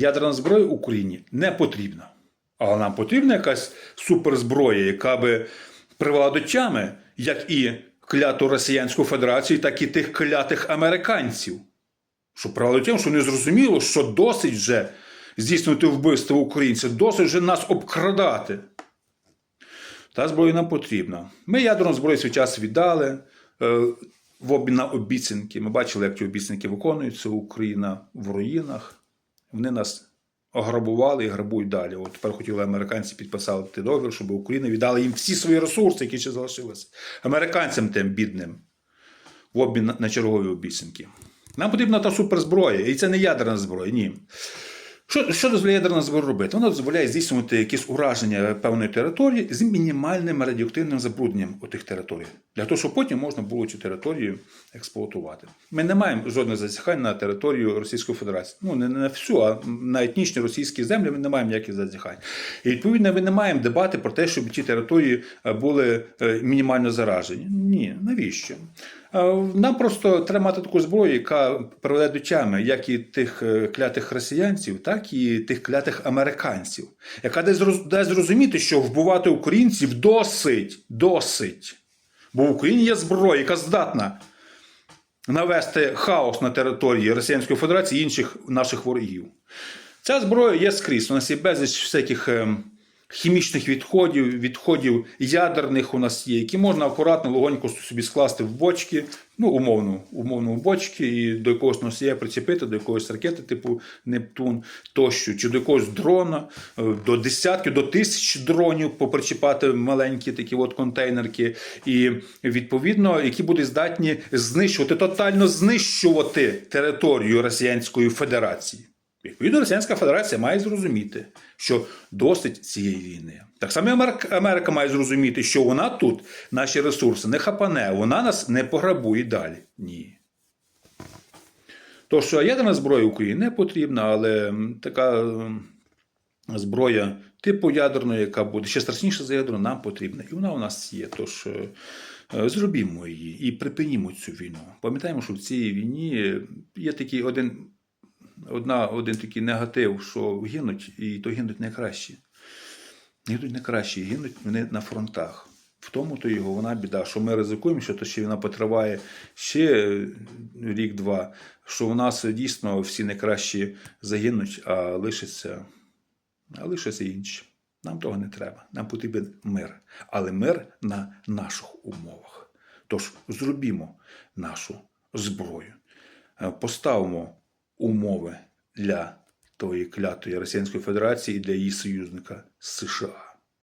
Ядерна зброя Україні не потрібна. Але нам потрібна якась суперзброя, яка би привела до тями як і кляту Росіянську Федерацію, так і тих клятих американців. Що привела до тями, що не зрозуміло, що досить вже здійснювати вбивство українців, досить вже нас обкрадати. Та зброя нам потрібна. Ми ядерну зброю свій час віддали е, в обмін на обіцянки. Ми бачили, як ті обіцянки виконуються. Україна в руїнах. Вони нас ограбували і грабують далі. От тепер хотіли американці підписати договір, щоб Україна віддала їм всі свої ресурси, які ще залишилися. Американцям тим бідним в обмін на- чергові обіцянки. Нам потрібна та суперзброя, і це не ядерна зброя, ні. Що, що дозволяє ядерна зброя робити? Вона дозволяє здійснювати якісь ураження певної території з мінімальним радіоактивним забрудненням у тих територій, для того, щоб потім можна було цю територію експлуатувати. Ми не маємо жодних зазіхань на територію Російської Федерації. Ну не на всю, а на етнічні російські землі ми не маємо ніяких зазіхань. І відповідно ми не маємо дебати про те, щоб ті території е, були е, мінімально заражені. Ні, навіщо? Е, Нам просто треба мати таку зброю, яка приведе до тями як і тих е, клятих росіянців, так і тих клятих американців, яка дасть зрозуміти, що вбивати українців досить, досить. Бо в Україні є зброя, яка здатна навести хаос на території Російської Федерації і інших наших ворогів. Ця зброя є скрізь. У нас є безліч всяких ем, хімічних відходів, відходів ядерних у нас є, які можна акуратно легонько собі скласти в бочки, ну, умовно, умовно в бочки, і до якогось носія прицепити, до якоїсь ракети, типу Нептун тощо, чи до якогось дрона, е, до десятків, до тисяч дронів попричіпати маленькі такі от контейнерки, і відповідно, які будуть здатні знищувати, тотально знищувати територію Росіянської Федерації. Відповідно, Російська Федерація має зрозуміти, що досить цієї війни. Так само Америка, має зрозуміти, що вона тут наші ресурси не хапане, вона нас не пограбує далі. Ні. То, що ядерна зброя Україні не потрібна, але така зброя типу ядерної, яка буде ще страшніша за ядерну, нам потрібна. І вона у нас є. Тож е, зробімо її і припинімо цю війну. Пам'ятаємо, що в цій війні є такий один одна, один такий негатив, що гинуть, і то гинуть найкращі. Гинуть найкращі, гинуть вони на фронтах. В тому то його вона біда, що ми ризикуємо, що то ще вона потриває ще рік-два, що у нас дійсно всі найкращі загинуть, а лишиться, а лишиться інші. Нам того не треба. Нам потрібен мир. Але мир на наших умовах. Тож зробімо нашу зброю. Е, Поставимо умови для тої клятої Російської Федерації і для її союзника США.